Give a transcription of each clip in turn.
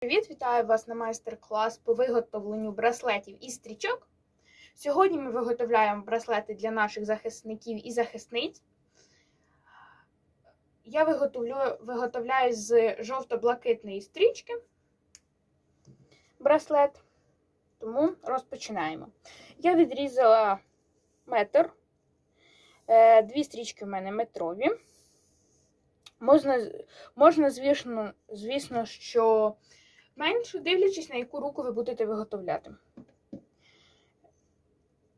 Привіт, вітаю вас на майстер-клас по виготовленню браслетів і стрічок. Сьогодні ми виготовляємо браслети для наших захисників і захисниць. Я виготовляю з жовто-блакитної стрічки браслет, тому розпочинаємо. Я відрізала метр. Е, Дві стрічки в мене метрові. Можна, можна звісно, звісно, що менше, дивлячись, на яку руку ви будете виготовляти.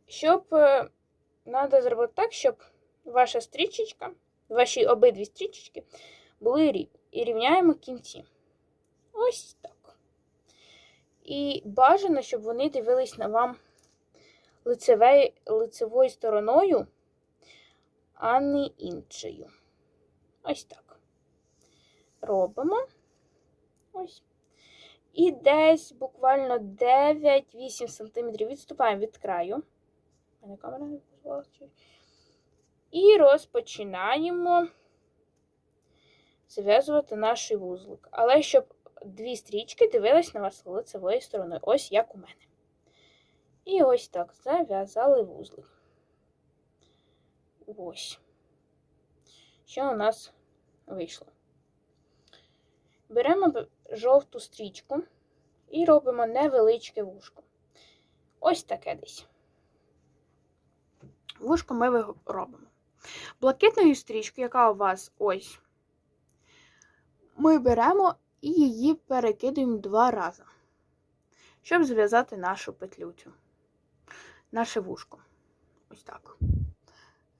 Щоб треба зробити так, щоб ваша стрічечка, ваші обидві стрічечки були рівні. І рівняємо кінці. Ось так. І бажано, щоб вони дивились на вам лицеве, лицевою стороною, а не іншою. Ось так. Робимо. Ось. І десь буквально 9-8 см відступаємо від краю. І розпочинаємо зав'язувати наш вузлик. Але щоб дві стрічки дивились на вас лицевою стороною. Ось як у мене. І ось так зав'язали вузлик. Ось. Що у нас вийшло? Беремо жовту стрічку і робимо невеличке вушко. Ось таке десь. Вушко ми робимо. Блакитною стрічкою, яка у вас ось, ми беремо і її перекидуємо два рази, щоб зв'язати нашу петлюцю, наше вушко. Ось так.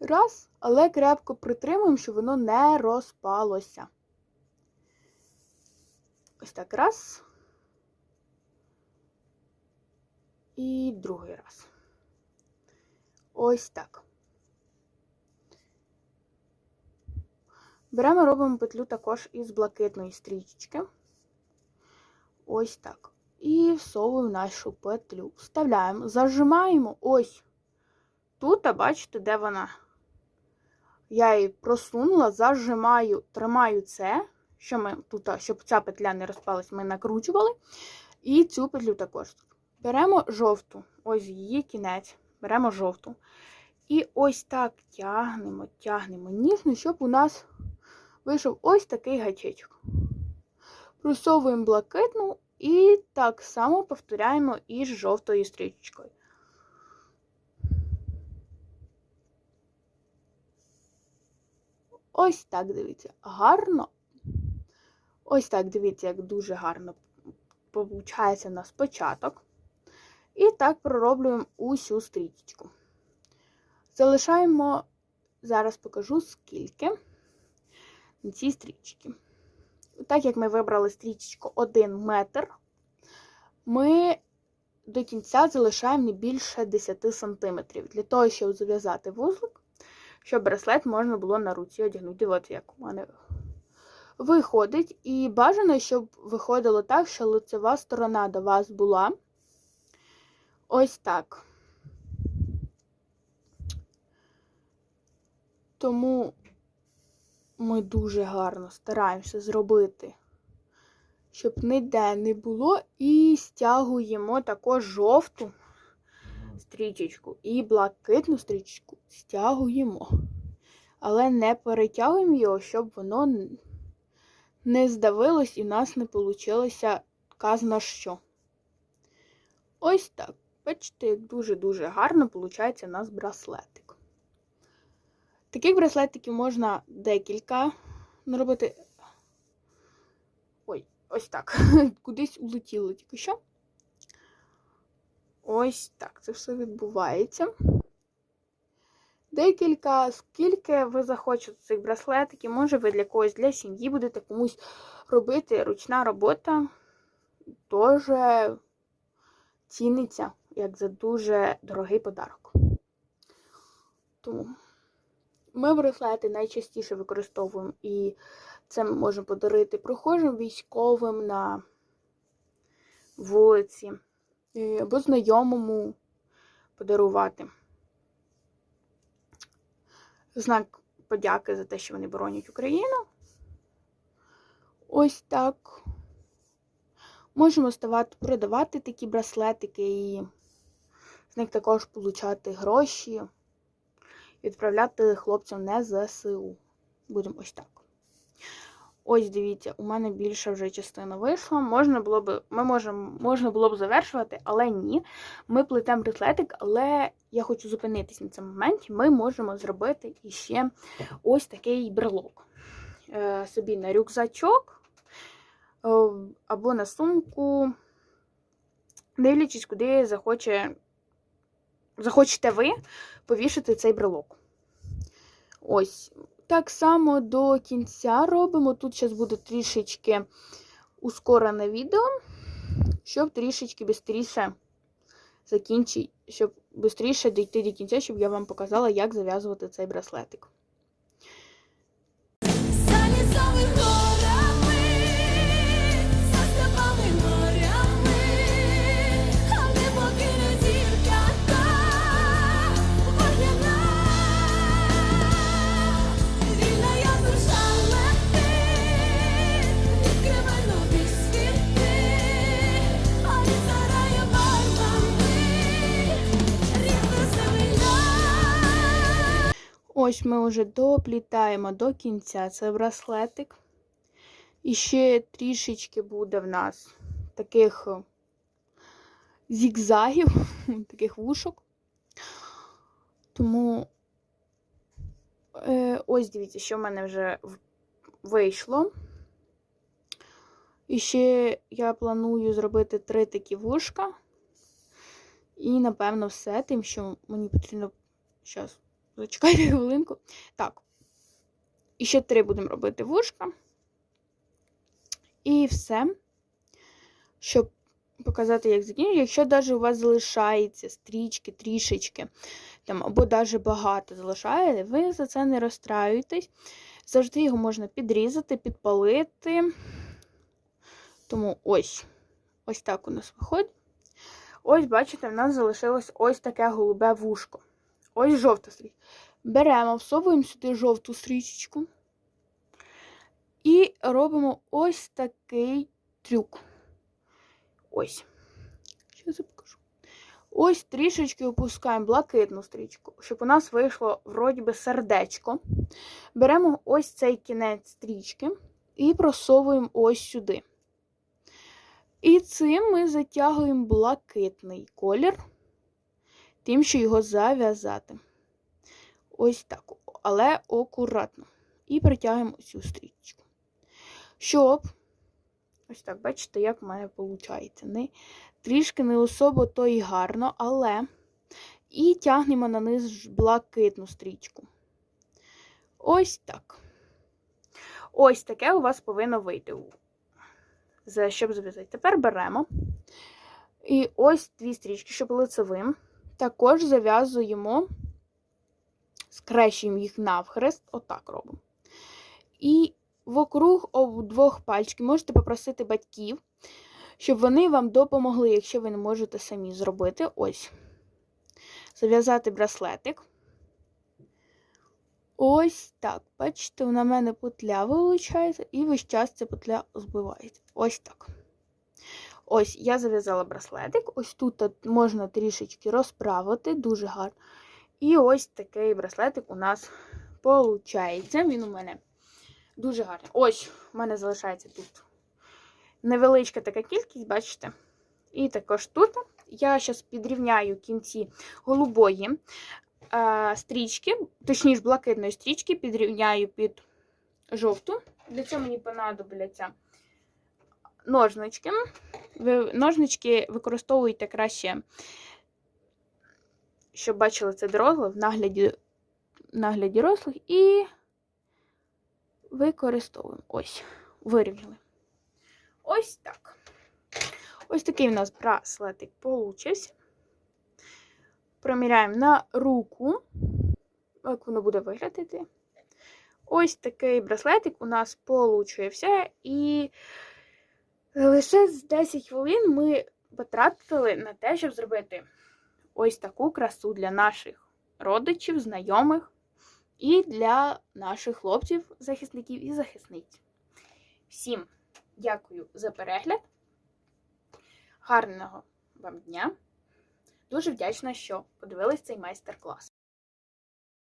Раз, але крепко притримуємо, щоб воно не розпалося. Ось так раз. І другий раз. Ось так. Беремо, робимо петлю також із блакитної стрічечки. Ось так. І всовуємо нашу петлю. Вставляємо, зажимаємо ось тут, а бачите, де вона? Я її просунула, зажимаю, тримаю це що ми тут, щоб ця петля не розпалась, ми накручували. І цю петлю також. Беремо жовту, ось її кінець, беремо жовту. І ось так тягнемо, тягнемо ніжно, щоб у нас вийшов ось такий гачечок. Просовуємо блакитну і так само повторяємо із жовтою стрічкою. Ось так дивіться, гарно. Ось так, дивіться, як дуже гарно виходить у нас початок. І так пророблюємо усю стрічку. Залишаємо, зараз покажу, скільки на цій стрічці. Так як ми вибрали стрічку 1 метр, ми до кінця залишаємо не більше 10 см. Для того, щоб зав'язати вузлик, щоб браслет можна було на руці одягнути. От як у мене виходить, і бажано, щоб виходило так, що лицева сторона до вас була ось так. Тому ми дуже гарно стараємося зробити, щоб ніде не було, і стягуємо також жовту стрічечку і блакитну стрічечку стягуємо. Але не перетягуємо його, щоб воно не здавилось і в нас не вийшло казна що. Ось так. Бачите, як дуже-дуже гарно виходить у нас браслетик. Таких браслетиків можна декілька наробити. Ой, ось так. Кудись улетіло тільки що. Ось так це все відбувається декілька, скільки ви захочете цих браслетиків, може ви для когось для сім'ї будете комусь робити ручна робота, дуже ціниться, як за дуже дорогий подарок. Тому ми браслети найчастіше використовуємо і це ми можемо подарити прохожим військовим на вулиці або знайомому подарувати знак подяки за те, що вони боронять Україну. Ось так. Можемо ставати, продавати такі браслетики і з них також получати гроші відправляти хлопцям не ЗСУ. Будемо ось так. Ось дивіться, у мене більша вже частина вийшла. Можна було б, ми можемо, можна було б завершувати, але ні. Ми плетемо браслетик, але я хочу зупинитись на цьому моменті. Ми можемо зробити іще ось такий брелок. Е, собі на рюкзачок е, або на сумку, дивлячись, куди захоче, захочете ви повішати цей брелок. Ось. Так само до кінця робимо. Тут зараз буде трішечки ускорене відео, щоб трішечки швидше закінчити, щоб швидше дійти до кінця, щоб я вам показала, як зав'язувати цей браслетик. Ось ми вже доплітаємо до кінця цей браслетик. І ще трішечки буде в нас таких е, зігзагів, таких вушок. Тому е, ось дивіться, що в мене вже вийшло. І ще я планую зробити три такі вушка. І, напевно, все, тим, що мені потрібно. Зараз, зачекайте хвилинку. Так. І ще три будемо робити вушка. І все. Щоб показати, як закінчити. Якщо навіть у вас залишається стрічки, трішечки, там, або навіть багато залишаєте, ви за це не розстраюєтесь. Завжди його можна підрізати, підпалити. Тому ось. Ось так у нас виходить. Ось, бачите, в нас залишилось ось таке голубе вушко. Ось жовта стрічка. Беремо, всовуємо сюди жовту стрічечку. І робимо ось такий трюк. Ось. Зараз я покажу. Ось трішечки опускаємо блакитну стрічку, щоб у нас вийшло вроді би сердечко. Беремо ось цей кінець стрічки і просовуємо ось сюди. І цим ми затягуємо блакитний колір, тим, що його зав'язати. Ось так. Але акуратно. І притягуємо цю стрічку. Щоб, ось так, бачите, як в мене виходить. Не, трішки не особо то і гарно, але і тягнемо на низ блакитну стрічку. Ось так. Ось таке у вас повинно вийти. Щоб зав'язати. Тепер беремо. І ось дві стрічки, щоб лицевим. Також зав'язуємо, скрещуємо їх навхрест, отак робимо. І вокруг двох пальчиків можете попросити батьків, щоб вони вам допомогли, якщо ви не можете самі зробити. Ось. Зав'язати браслетик. Ось так. Бачите, на мене петля вилучається, і весь час ця петля збивається. Ось так. Ось, я зав'язала браслетик. Ось тут можна трішечки розправити, дуже гарно. І ось такий браслетик у нас виходить. Він у мене дуже гарний. Ось, у мене залишається тут невеличка така кількість, бачите? І також тут я зараз підрівняю кінці голубої е, стрічки, точніше, блакитної стрічки, підрівняю під жовту. Для цього мені понадобляться ножнички. Ви ножнички використовуйте краще, щоб бачили це доросле в нагляді, в нагляді дорослих, і використовуємо. Ось, вирівняли. Ось так. Ось такий у нас браслетик получився. Приміряємо на руку, як воно буде виглядати. Ось такий браслетик у нас получився. І лише з 10 хвилин ми потратили на те, щоб зробити ось таку красу для наших родичів, знайомих і для наших хлопців, захисників і захисниць. Всім дякую за перегляд. Гарного вам дня! Дуже вдячна, що подивились цей майстер-клас.